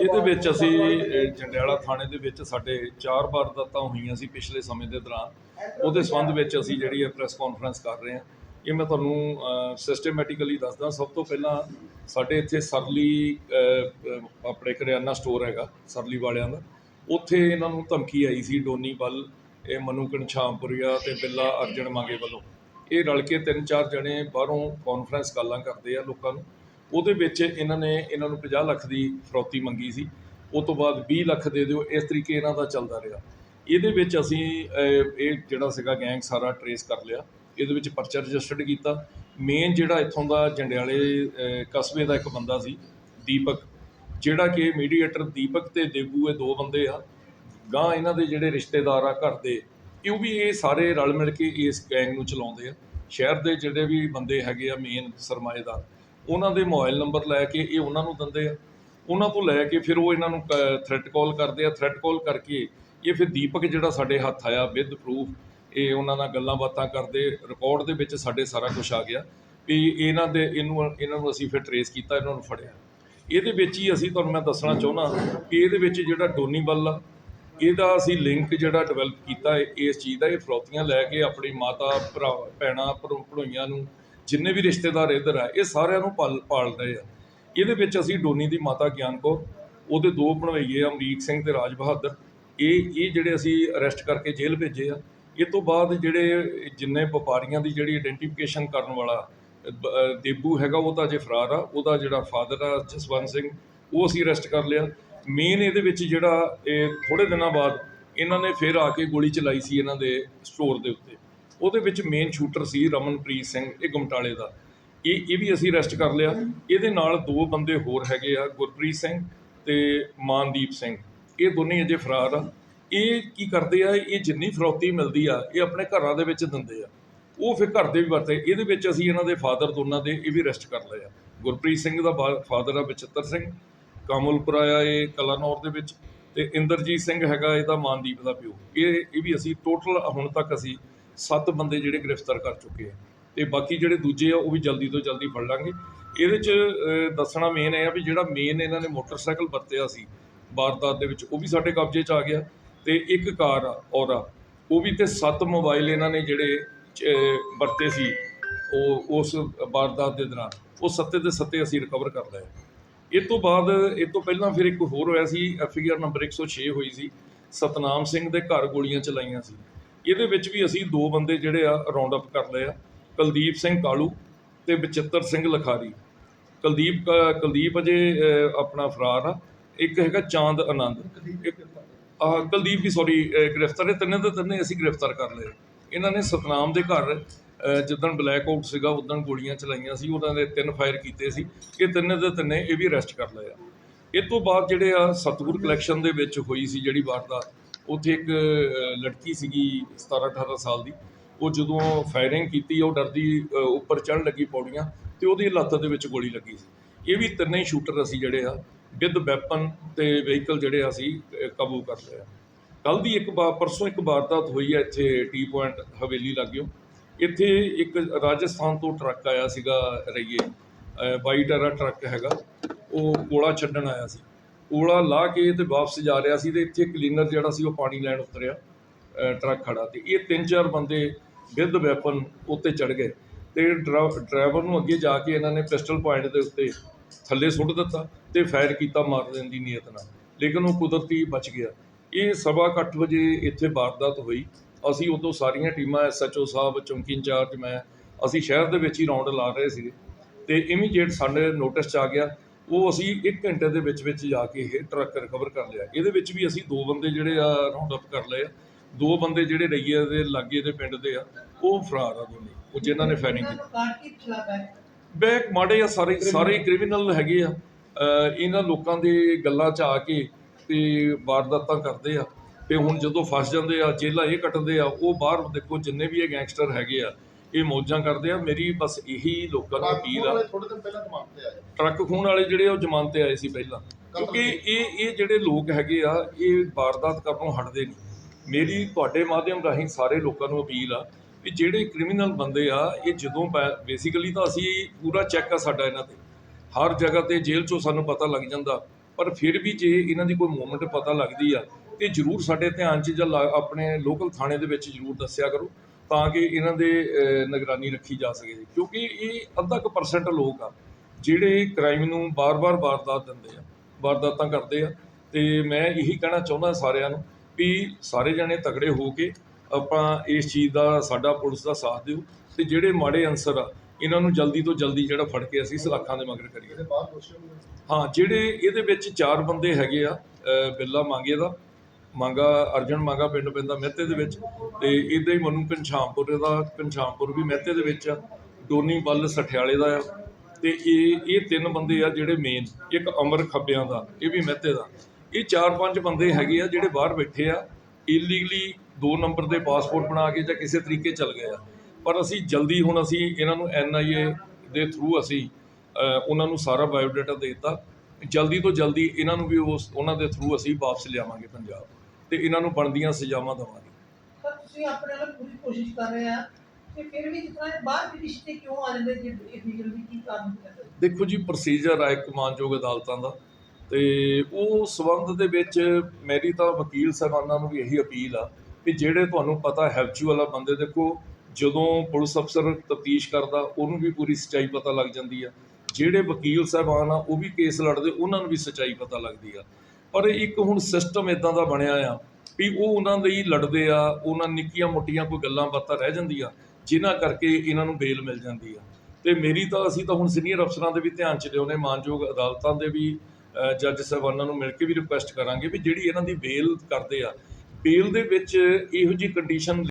ਇਹਦੇ ਵਿੱਚ ਅਸੀਂ ਜੰਡਿਆਲਾ ਥਾਣੇ ਦੇ ਵਿੱਚ ਸਾਡੇ ਚਾਰ ਵਾਰਦਾਤਾਂ ਹੋਈਆਂ ਸੀ ਪਿਛਲੇ ਸਮੇਂ ਦੇ ਦੌਰਾਨ। ਉਹਦੇ ਸੰਬੰਧ ਵਿੱਚ ਅਸੀਂ ਜਿਹੜੀ ਹੈ ਪ੍ਰੈਸ ਕਾਨਫਰੰਸ ਕਰ ਰਹੇ ਹਾਂ। ਇਹ ਮੈਂ ਤੁਹਾਨੂੰ ਸਿਸਟਮੈਟਿਕਲੀ ਦੱਸਦਾ। ਸਭ ਤੋਂ ਪਹਿਲਾਂ ਸਾਡੇ ਇੱਥੇ ਸਰਲੀ ਆਪਣੇ ਕਰਿਆਨਾ ਸਟੋਰ ਹੈਗਾ ਸਰਲੀ ਵਾਲਿਆਂ ਦਾ। ਉੱਥੇ ਇਹਨਾਂ ਨੂੰ ਧਮਕੀ ਆਈ ਸੀ ਡੋਨੀ ਵੱਲ ਇਹ ਮਨੂ ਕਣਛਾਮਪੁਰੀਆ ਤੇ ਬਿੱਲਾ ਅਰਜਨ ਮੰਗੇ ਵੱਲੋਂ। ਇਹ ਰਲ ਕੇ ਤਿੰਨ ਚਾਰ ਜਣੇ ਬਾਹਰੋਂ ਕਾਨਫਰੰਸ ਕਾਲਾਂ ਕਰਦੇ ਆ ਲੋਕਾਂ ਨੂੰ। ਉਹਦੇ ਵਿੱਚ ਇਹਨਾਂ ਨੇ, ਇਹਨਾਂ ਨੂੰ 50 ਲੱਖ ਦੀ ਫਰੌਤੀ ਮੰਗੀ ਸੀ। ਉਹ ਤੋਂ ਬਾਅਦ 20 ਲੱਖ ਦੇ ਦਿਓ, ਇਸ ਤਰੀਕੇ ਇਹਨਾਂ ਦਾ ਚੱਲਦਾ ਰਿਹਾ। ਇਹਦੇ ਵਿੱਚ ਅਸੀਂ ਇਹ ਜਿਹੜਾ ਸੀਗਾ ਗੈਂਗ ਸਾਰਾ ਟਰੇਸ ਕਰ ਲਿਆ। ਇਹਦੇ ਵਿੱਚ ਪਰਚਾ ਰਜਿਸਟਰਡ ਕੀਤਾ। ਮੇਨ ਜਿਹੜਾ ਇੱਥੋਂ ਦਾ ਜੰਡਿਆਲੇ ਕਸਬੇ ਦਾ ਇੱਕ ਬੰਦਾ ਸੀ, ਦੀਪਕ। ਜਿਹੜਾ ਕਿ ਮੀਡੀਏਟਰ ਦੀਪਕ ਤੇ ਦੇਬੂ, ਇਹ ਦੋ ਬੰਦੇ ਆ। ਗਾਂ ਇਹਨਾਂ ਦੇ ਜਿਹੜੇ ਰਿਸ਼ਤੇਦਾਰ ਆ ਘਰ ਦੇ, ਇਹ ਵੀ ਇਹ ਸਾਰੇ ਰਲ ਮਿਲ ਕੇ ਇਸ ਗੈਂਗ ਨੂੰ ਚਲਾਉਂਦੇ ਆ। ਸ਼ਹਿਰ ਦੇ ਜਿਹੜੇ ਵੀ ਬੰਦੇ ਹੈਗੇ ਆ ਮੇਨ ਸਰਮਾਏਦਾਰ। ਉਹਨਾਂ ਦੇ ਮੋਬਾਈਲ ਨੰਬਰ ਲੈ ਕੇ ਇਹ ਉਹਨਾਂ ਨੂੰ ਦਿੰਦੇ ਆ। ਉਹਨਾਂ ਤੋਂ ਲੈ ਕੇ ਫਿਰ ਉਹ ਇਹਨਾਂ ਨੂੰ ਥ੍ਰੈਟ ਕਾਲ ਕਰਦੇ ਆ। ਥ੍ਰੈਟ ਕਾਲ ਕਰਕੇ ਇਹ ਫਿਰ ਦੀਪਕ ਜਿਹੜਾ ਸਾਡੇ ਹੱਥ ਆਇਆ ਵਿਦ ਪ੍ਰੂਫ ਇਹ ਉਹਨਾਂ ਨਾਲ ਗੱਲਾਂ ਬਾਤਾਂ ਕਰਦੇ ਰਿਕਾਰਡ ਦੇ ਵਿੱਚ ਸਾਡੇ ਸਾਰਾ ਕੁਝ ਆ ਗਿਆ। ਵੀ ਇਹਨਾਂ ਦੇ, ਇਹਨੂੰ, ਇਹਨਾਂ ਨੂੰ ਅਸੀਂ ਫਿਰ ਟਰੇਸ ਕੀਤਾ, ਇਹਨਾਂ ਨੂੰ ਫੜਿਆ। ਇਹਦੇ ਵਿੱਚ ਹੀ ਅਸੀਂ ਤੁਹਾਨੂੰ ਮੈਂ ਦੱਸਣਾ ਚਾਹੁੰਦਾ ਕਿ ਇਹਦੇ ਵਿੱਚ ਜਿਹੜਾ ਡੋਨੀ ਵੱਲ ਆ, ਇਹਦਾ ਅਸੀਂ ਲਿੰਕ ਜਿਹੜਾ ਡਿਵੈਲਪ ਕੀਤਾ ਇਸ ਚੀਜ਼ ਦਾ, ਇਹ ਫਰੌਤੀਆਂ ਲੈ ਕੇ ਆਪਣੀ ਮਾਤਾ, ਭਰਾ, ਭੈਣਾਂ ਭਰੋ- ਭਣੋਈਆਂ ਨੂੰ ਜਿੰਨੇ ਵੀ ਰਿਸ਼ਤੇਦਾਰ ਇੱਧਰ ਆ, ਇਹ ਸਾਰਿਆਂ ਨੂੰ ਪਾਲ ਪਾਲ ਰਹੇ ਆ। ਇਹਦੇ ਵਿੱਚ ਅਸੀਂ ਡੋਨੀ ਦੀ ਮਾਤਾ ਗਿਆਨ ਕੌਰ, ਉਹਦੇ ਦੋ ਭਣਵਈਏ ਅਮਰੀਕ ਸਿੰਘ ਤੇ ਰਾਜ ਬਹਾਦਰ। ਇਹ ਇਹ ਜਿਹੜੇ ਅਸੀਂ ਅਰੈਸਟ ਕਰਕੇ ਜੇਲ੍ਹ ਭੇਜੇ ਆ। ਇਹ ਤੋਂ ਬਾਅਦ ਜਿਹੜੇ ਜਿੰਨੇ ਵਪਾਰੀਆਂ ਦੀ ਜਿਹੜੀ ਆਇਡੈਂਟੀਫਿਕੇਸ਼ਨ ਕਰਨ ਵਾਲਾ ਦੇਬੂ ਹੈਗਾ, ਉਹ ਤਾਂ ਅਜੇ ਫਰਾਰ ਆ। ਉਹਦਾ ਜਿਹੜਾ ਫਾਦਰ ਆ, ਜਸਵੰਤ ਸਿੰਘ, ਉਹ ਅਸੀਂ ਅਰੈਸਟ ਕਰ ਲਿਆ। ਮੇਨ ਇਹਦੇ ਵਿੱਚ ਜਿਹੜਾ ਇਹ ਥੋੜੇ ਦਿਨਾਂ ਬਾਅਦ ਇਹਨਾਂ ਨੇ ਫਿਰ ਆ ਕੇ ਗੋਲੀ ਚਲਾਈ ਸੀ ਇਹਨਾਂ ਦੇ ਸਟੋਰ ਦੇ ਉੱਤੇ। ਉਹਦੇ ਵਿੱਚ ਮੇਨ ਸ਼ੂਟਰ ਸੀ ਰਮਨਪ੍ਰੀਤ ਸਿੰਘ, ਇਹ ਗੁਮਟਾਲੇ ਦਾ। ਇਹ ਇਹ ਵੀ ਅਸੀਂ ਅਰੈਸਟ ਕਰ ਲਿਆ। ਇਹਦੇ ਨਾਲ ਦੋ ਬੰਦੇ ਹੋਰ ਹੈਗੇ ਆ, ਗੁਰਪ੍ਰੀਤ ਸਿੰਘ ਤੇ ਮਾਨਦੀਪ ਸਿੰਘ। ਇਹ ਦੋਨੇ ਅਜੇ ਫਰਾਰ ਆ। ਇਹ ਕੀ ਕਰਦੇ ਆ, ਇਹ ਜਿੰਨੀ ਫਰੌਤੀ ਮਿਲਦੀ ਆ, ਇਹ ਆਪਣੇ ਘਰਾਂ ਦੇ ਵਿੱਚ ਦਿੰਦੇ ਆ। ਉਹ ਫਿਰ ਘਰ ਦੇ ਵੀ ਵਰਤੇ। ਇਹਦੇ ਵਿੱਚ ਅਸੀਂ ਇਹਨਾਂ ਦੇ ਫਾਦਰ ਦੋਨਾਂ ਦੇ ਇਹ ਵੀ ਅਰੈਸਟ ਕਰ ਲਏ ਆ। ਗੁਰਪ੍ਰੀਤ ਸਿੰਘ ਦਾ ਫਾਦਰ ਆ ਬਚਿੱਤਰ ਸਿੰਘ, ਕਾਮਲਪੁਰਾ ਆ ਇਹ ਕਲਾਨੌਰ ਦੇ ਵਿੱਚ ਤੇ ਇੰਦਰਜੀਤ ਸਿੰਘ ਹੈਗਾ ਇਹਦਾ ਮਾਨਦੀਪ ਦਾ ਪਿਓ। ਇਹ ਇਹ ਵੀ ਅਸੀਂ ਟੋਟਲ ਹੁਣ ਤੱਕ ਅਸੀਂ ਸੱਤ ਬੰਦੇ ਜਿਹੜੇ ਗ੍ਰਿਫਤਾਰ ਕਰ ਚੁੱਕੇ ਆ। ਤੇ ਬਾਕੀ ਜਿਹੜੇ ਦੂਜੇ ਆ, ਉਹ ਵੀ ਜਲਦੀ ਤੋਂ ਜਲਦੀ ਫੜ ਲਾਂਗੇ। ਇਹਦੇ ਚ ਦੱਸਣਾ ਮੇਨ ਇਹ ਆ ਵੀ ਜਿਹੜਾ ਮੇਨ ਇਹਨਾਂ ਨੇ ਮੋਟਰਸਾਈਕਲ ਵਰਤਿਆ ਸੀ, ਵਾਰਦਾਤ ਦੇ ਵਿੱਚ, ਉਹ ਵੀ ਸਾਡੇ ਕਬਜ਼ੇ 'ਚ ਆ ਗਿਆ। ਤੇ ਇੱਕ ਕਾਰ ਆ, ਔਰਾ ਉਹ ਵੀ ਤੇ ਸੱਤ ਮੋਬਾਈਲ ਇਹਨਾਂ ਨੇ ਜਿਹੜੇ ਵਰਤੇ ਸੀ, ਉਹ, ਉਸ ਵਾਰਦਾਤ ਦੇ ਦੌਰਾਨ। ਉਹ ਸੱਤੇ ਦੇ ਸੱਤੇ ਅਸੀਂ ਰਿਕਵਰ ਕਰ ਲਏ। ਇਹ ਤੋਂ ਬਾਅਦ, ਇਹ ਤੋਂ ਪਹਿਲਾਂ ਫਿਰ ਇੱਕ ਹੋਰ ਹੋਇਆ ਸੀ ਐਫਆਈਆਰ ਨੰਬਰ 106 ਹੋਈ ਸੀ। ਸਤਨਾਮ ਸਿੰਘ ਦੇ ਘਰ ਗੋਲੀਆਂ ਚਲਾਈਆਂ ਸੀ। ਇਹਦੇ ਵਿੱਚ ਵੀ ਅਸੀਂ ਦੋ ਬੰਦੇ ਜਿਹੜੇ ਆ ਰਾਉਂਡ ਅਪ ਕਰ ਲਏ ਆ ਕੁਲਦੀਪ ਸਿੰਘ ਕਾਲੂ ਤੇ ਬਚਿੱਤਰ ਸਿੰਘ ਲਖਾਰੀ। ਕੁਲਦੀਪ ਕ- ਕੁਲਦੀਪ ਅਜੇ ਆਪਣਾ ਫਰਾਰ ਆ। ਇੱਕ ਹੈਗਾ ਚਾਂਦ ਆਨੰਦ। ਇੱਕ ਆਹ ਕੁਲਦੀਪ ਵੀ ਸੌਰੀ ਗ੍ਰਿਫਤਾਰ ਹੈ ਤਿੰਨੇ ਦੇ ਤਿੰਨੇ ਅਸੀਂ ਗ੍ਰਿਫਤਾਰ ਕਰ ਲਏ। ਇਹਨਾਂ ਨੇ ਸਤਨਾਮ ਦੇ ਘਰ ਅਹ, ਜਿੱਦਣ ਬਲੈਕ ਆਊਟ ਸੀਗਾ ਉਦੋਂ ਗੋਲੀਆਂ ਚਲਾਈਆਂ ਸੀ ਉਹਨਾਂ ਦੇ ਤਿੰਨ ਫਾਇਰ ਕੀਤੇ ਸੀ। ਇਹ ਤਿੰਨੇ ਦੇ ਤਿੰਨੇ ਇਹ ਵੀ ਅਰੈਸਟ ਕਰ ਲਏ ਆ। ਇਹ ਤੋਂ ਬਾਅਦ ਜਿਹੜੇ ਆ ਸਤਗੁਰ ਕਲੈਕਸ਼ਨ ਦੇ ਵਿੱਚ ਹੋਈ ਸੀ ਜਿਹੜੀ ਵਾਰਦਾਤ ਉੱਥੇ ਇੱਕ ਲੜਕੀ ਸੀਗੀ 17 18 ਸਾਲ ਦੀ। ਉਹ ਜਦੋਂ ਫਾਇਰਿੰਗ ਕੀਤੀ ਉਹ ਡਰਦੀ ਉੱਪਰ ਚੜ੍ਹਨ ਲੱਗੀ ਪੌੜੀਆਂ ਤੇ ਉਹਦੀ ਲੱਤ ਦੇ ਵਿੱਚ ਗੋਲੀ ਲੱਗੀ ਸੀ। ਇਹ ਵੀ ਤਿੰਨੇ ਸ਼ੂਟਰ ਅਸੀਂ ਜਿਹੜੇ ਆ ਵਿਦ ਵੈਪਨ ਤੇ ਵਹੀਕਲ ਜਿਹੜੇ ਅਸੀਂ ਕਾਬੂ ਕਰ ਲਏ ਆ ਕੱਲ ਦੀ ਇੱਕ ਵਾਰ ਪਰਸੋਂ ਇੱਕ ਵਾਰਦਾਤ ਹੋਈ ਹੈ ਇੱਥੇ ਟੀ ਪੁਆਇੰਟ ਹਵੇਲੀ ਲੱਗਿਓ। ਇੱਥੇ ਇੱਕ ਰਾਜਸਥਾਨ ਤੋਂ ਟਰੱਕ ਆਇਆ ਸੀਗਾ ਰਈਏ ਅਹ, ਬਾਈ ਟਰਾ ਟਰੱਕ ਹੈਗਾ। ਉਹ ਕੋਲਾ ਛੱਡਣ ਆਇਆ ਸੀ। ਓਲਾ ਲਾ ਕੇ ਤੇ ਵਾਪਸ ਜਾ ਰਿਹਾ ਸੀ ਤੇ ਇੱਥੇ ਕਲੀਨਰ ਜਿਹੜਾ ਸੀ ਉਹ ਪਾਣੀ ਲੈਣ ਉਤਰਿਆ ਟਰੱਕ ਖੜਾ ਤੇ ਇਹ ਤਿੰਨ ਚਾਰ ਬੰਦੇ ਵਿਦ ਵੈਪਨ ਉੱਤੇ ਚੜ ਗਏ ਤੇ ਡਰਾ- ਡਰਾਈਵਰ ਨੂੰ ਅੱਗੇ ਜਾ ਕੇ ਇਹਨਾਂ ਨੇ ਪਿਸਟਲ ਪੁਆਇੰਟ ਦੇ ਉੱਤੇ ਥੱਲੇ ਸੁੱਟ ਦਿੱਤਾ ਤੇ ਫਾਇਰ ਕੀਤਾ ਮਾਰ ਦੇਣ ਦੀ ਨੀਅਤ ਨਾਲ, ਲੇਕਿਨ ਉਹ ਕੁਦਰਤੀ ਬਚ ਗਿਆ। ਇਹ ਸਵਾ ਕੁ ਵਜੇ ਇੱਥੇ ਵਾਰਦਾਤ ਹੋਈ। ਅਸੀਂ ਉਦੋਂ ਸਾਰੀਆਂ ਟੀਮਾਂ ਐਸਐਚਓ ਸਾਹਿਬ ਚੌਂਕੀ ਇੰਚਾਰਜ, ਮੈਂ, ਅਸੀਂ ਸ਼ਹਿਰ ਦੇ ਵਿੱਚ ਹੀ ਰੌਂਡ ਲਾ ਰਹੇ ਸੀਗੇ ਤੇ ਇਮੀਡੀਏਟ ਸਾਡੇ ਨੋਟਿਸ 'ਚ ਆ ਗਿਆ ਉਹ ਅਸੀਂ 1 ਘੰਟੇ ਦੇ ਵਿੱਚ ਵਿੱਚ ਜਾ ਕੇ ਇਹ ਟਰੱਕ ਰਿਕਵਰ ਕਰ ਲਿਆ। ਇਹਦੇ ਵਿੱਚ ਵੀ ਅਸੀਂ ਦੋ ਬੰਦੇ ਜਿਹੜੇ ਆ ਰਾਉਂਡ ਅਪ ਕਰ ਲਏ ਆ। ਦੋ ਬੰਦੇ ਜਿਹੜੇ ਰਈਏ ਦੇ ਲਾਗੇ ਦੇ ਪਿੰਡ ਦੇ ਆ, ਉਹ ਫਰਾਰ ਆ ਦੋਨੇ। ਉਹ ਜਿਨ੍ਹਾਂ ਨੇ ਫਾਇਰਿੰਗ ਕੀਤੀ। ਕਾਰ ਬੈਕ ਮਾੜੇ ਆ, ਸਾਰੇ ਸਾਰੇ ਕ੍ਰਿਮੀਨਲ ਹੈਗੇ ਆ। ਇਹਨਾਂ ਲੋਕਾਂ ਦੇ ਗੱਲਾਂ 'ਚ ਆ ਕੇ ਤੇ ਵਾਰਦਾਤਾਂ ਕਰਦੇ ਆ। ਤੇ ਹੁਣ ਜਦੋਂ ਫਸ ਜਾਂਦੇ ਆ ਜੇਲਾਂ ਇਹ ਕੱਟਦੇ ਆ, ਉਹ ਬਾਹਰ ਦੇਖੋ ਜਿੰਨੇ ਵੀ ਇਹ ਗੈਂਗਸਟਰ ਹੈਗੇ ਆ ਇਹ ਮੌਜਾਂ ਕਰਦੇ ਆ। ਮੇਰੀ ਬਸ ਇਹੀ ਲੋਕਾਂ ਨੂੰ ਅਪੀਲ ਆ। ਥੋੜੇ ਦਿਨ ਪਹਿਲਾਂ ਜ਼ਮਾਨਤ ਤੇ ਆਏ ਟਰੱਕ ਖੂਨ ਵਾਲੇ ਜਿਹੜੇ ਉਹ ਜ਼ਮਾਨਤ ਤੇ ਆਏ ਸੀ ਪਹਿਲਾਂ। ਕਿਉਂਕਿ ਇਹ ਇਹ ਜਿਹੜੇ ਲੋਕ ਹੈਗੇ ਆ ਇਹ ਵਾਰਦਾਤ ਕਰਨੋਂ ਹਟਦੇ ਨਹੀਂ। ਮੇਰੀ ਤੁਹਾਡੇ ਮਾਧਿਅਮ ਰਾਹੀਂ ਸਾਰੇ ਲੋਕਾਂ ਨੂੰ ਅਪੀਲ ਆ ਵੀ ਜਿਹੜੇ ਕ੍ਰਿਮੀਨਲ ਬੰਦੇ ਆ ਇਹ ਜਦੋਂ ਬੇਸਿਕਲੀ ਤਾਂ ਅਸੀਂ ਪੂਰਾ ਚੈੱਕ ਆ ਸਾਡਾ ਇਹਨਾਂ ਤੇ। ਹਰ ਜਗ੍ਹਾ ਤੇ ਜੇਲ੍ਹ ਚੋਂ ਸਾਨੂੰ ਪਤਾ ਲੱਗ ਜਾਂਦਾ ਪਰ ਫਿਰ ਵੀ ਜੇ ਇਹਨਾਂ ਦੀ ਕੋਈ ਮੂਵਮੈਂਟ ਪਤਾ ਲੱਗਦੀ ਆ ਤੇ ਜਰੂਰ ਸਾਡੇ ਧਿਆਨ 'ਚ ਜਾਂ ਆਪਣੇ ਲੋਕਲ ਥਾਣੇ ਦੇ ਵਿੱਚ ਜਰੂਰ ਦੱਸਿਆ ਕਰੋ। ਤਾਂ ਕਿ ਇਹਨਾਂ ਦੇ ਨਿਗਰਾਨੀ ਰੱਖੀ ਜਾ ਸਕੇ ਕਿਉਂਕਿ ਇਹ ਅੱਧਾ ਕੁ ਪਰਸੈਂਟ ਲੋਕ ਆ ਜਿਹੜੇ ਕ੍ਰਾਈਮ ਨੂੰ ਬਾਰ-ਬਾਰ ਵਾਰਦਾਤ ਦਿੰਦੇ ਆ ਵਾਰਦਾਤਾਂ ਕਰਦੇ ਆ। ਤੇ ਮੈਂ ਇਹੀ ਕਹਿਣਾ ਚਾਹੁੰਦਾ ਸਾਰਿਆਂ ਨੂੰ ਵੀ ਸਾਰੇ ਜਣੇ ਤਗੜੇ ਹੋ ਕੇ ਆਪਾਂ ਇਸ ਚੀਜ਼ ਦਾ ਸਾਡਾ ਪੁਲਿਸ ਦਾ ਸਾਥ ਦਿਓ ਤੇ ਜਿਹੜੇ ਮਾੜੇ ਅਨਸਰ ਆ ਇਹਨਾਂ ਨੂੰ ਜਲਦੀ ਤੋਂ ਜਲਦੀ ਜਿਹੜਾ ਫੜ ਕੇ ਅਸੀਂ ਸਲਾਖਾਂ ਦੇ ਮਗਰ ਕਰੀਏ। ਹਾਂ ਜਿਹੜੇ ਇਹਦੇ ਵਿੱਚ ਚਾਰ ਬੰਦੇ ਹੈਗੇ ਆ ਬਿੱਲਾ ਮੰਗੇ ਦਾ ਮੰਗਾ, ਅਰਜਨ ਮੰਗਾ ਪਿੰਡ ਪੈਂਦਾ ਮਹਿਤੇ ਦੇ ਵਿੱਚ ਤੇ ਇਦਾਂ ਹੀ ਮਨੂੰ ਘਨਸ਼ਾਮਪੁਰ ਦਾ ਘਨਸ਼ਾਮਪੁਰ ਵੀ ਮਹਿਤੇ ਦੇ ਵਿੱਚ ਆ, ਡੋਨੀ ਬੱਲ ਸਠਿਆਲੇ ਦਾ ਆ। ਤੇ ਇਹ ਇਹ ਤਿੰਨ ਬੰਦੇ ਆ ਜਿਹੜੇ ਮੇਨ ਇੱਕ ਅਮਰ ਖੱਬਿਆਂ ਦਾ, ਇਹ ਵੀ ਮਹਿਤੇ ਦਾ। ਇਹ ਚਾਰ ਪੰਜ ਬੰਦੇ ਹੈਗੇ ਆ ਜਿਹੜੇ ਬਾਹਰ ਬੈਠੇ ਆ ਇਲੀਗਲੀ ਦੋ ਨੰਬਰ ਦੇ ਪਾਸਪੋਰਟ ਬਣਾ ਕੇ ਜਾਂ ਕਿਸੇ ਤਰੀਕੇ ਚੱਲ ਗਏ ਆ। ਪਰ ਅਸੀਂ ਜਲਦੀ ਹੁਣ ਅਸੀਂ ਇਹਨਾਂ ਨੂੰ ਐਨਆਈਏ ਦੇ ਥਰੂ ਅਸੀਂ ਉਹਨਾਂ ਨੂੰ ਸਾਰਾ ਬਾਇਓਡਾਟਾ ਦੇ ਦਿੱਤਾ। ਜਲਦੀ ਤੋਂ ਜਲਦੀ ਇਹਨਾਂ ਨੂੰ ਵੀ ਉਸ, ਉਹਨਾਂ ਦੇ ਥਰੂ ਅਸੀਂ ਵਾਪਸ ਲਿਆਵਾਂਗੇ ਪੰਜਾਬ। ਤੇ ਇਹਨਾਂ ਨੂੰ ਬਣਦੀਆਂ ਸਜ਼ਾਵਾਂ ਦੇਵਾਂਗੇ। ਪਰ ਤੁਸੀਂ ਆਪਣੇ ਵੱਲ ਪੂਰੀ ਕੋਸ਼ਿਸ਼ ਕਰ ਰਹੇ ਆ ਕਿ ਫਿਰ ਵੀ ਜਿਸ ਤਰ੍ਹਾਂ ਇਹ ਬਾਹਰ ਦੀ ਰਿਸ਼ਤੇ ਕਿਉਂ ਆ ਜਾਂਦੇ ਜੇ ਕੀ ਕਾਰਨ ਹੈ ਦੇਖੋ ਜੀ ਪ੍ਰੋਸੀਜਰ ਆ ਇੱਕ ਮਾਨਯੋਗ ਅਦਾਲਤਾਂ ਦਾ ਤੇ ਉਹ ਸਬੰਧ ਦੇ ਵਿੱਚ ਮੇਰੀ ਤਾਂ ਵਕੀਲ ਸਾਹਿਬਾਨਾਂ ਨੂੰ ਵੀ ਇਹੀ ਅਪੀਲ ਆ ਕਿ ਜਿਹੜੇ ਤੁਹਾਨੂੰ ਪਤਾ ਹੈਬਚੁਅਲ ਆ ਬੰਦੇ ਦੇਖੋ ਜਦੋਂ ਪੁਲਿਸ ਅਫਸਰ ਤਫਤੀਸ਼ ਕਰਦਾ ਉਹਨੂੰ ਵੀ ਪੂਰੀ ਸੱਚਾਈ ਪਤਾ ਲੱਗ ਜਾਂਦੀ ਆ। ਜਿਹੜੇ ਵਕੀਲ ਸਾਹਿਬਾਨ ਆ ਉਹ ਵੀ ਕੇਸ ਲੜਦੇ ਉਹਨਾਂ ਨੂੰ ਵੀ ਸੱਚਾਈ ਪਤਾ ਲੱਗਦੀ ਆ। ਪਰ ਇੱਕ ਹੁਣ ਸਿਸਟਮ ਇਦਾਂ ਦਾ ਬਣਿਆ ਆ ਵੀ ਉਹ ਉਹਨਾਂ ਲਈ ਲੜਦੇ ਆ, ਉਹਨਾਂ ਨਿੱਕੀਆਂ ਮੋਟੀਆਂ ਕੋਈ ਗੱਲਾਂ ਬਾਤਾਂ ਰਹਿ ਜਾਂਦੀਆਂ, ਜਿਨ੍ਹਾਂ ਕਰਕੇ ਇਹਨਾਂ ਨੂੰ ਬੇਲ ਮਿਲ ਜਾਂਦੀ ਆ। ਤੇ ਮੇਰੀ ਤਾਂ ਅਸੀਂ ਤਾਂ ਹੁਣ ਸੀਨੀਅਰ ਅਫਸਰਾਂ ਦੇ ਵੀ ਧਿਆਨ ਚ ਲਿਆਉਣੇ, ਮਾਨਯੋਗ ਅਦਾਲਤਾਂ ਦੇ ਵੀ ਜੱਜ ਸਾਹਿਬਾਨਾਂ ਨੂੰ ਮਿਲ ਕੇ ਵੀ ਰਿਕੁਐਸਟ ਕਰਾਂਗੇ ਵੀ ਜਿਹੜੀ ਇਹਨਾਂ ਦੀ ਬੇਲ ਕਰਦੇ ਆ, ਬੇਲ ਦੇ ਵਿੱਚ ਇਹੋ ਜੀ ਕੰਡੀਸ਼ਨ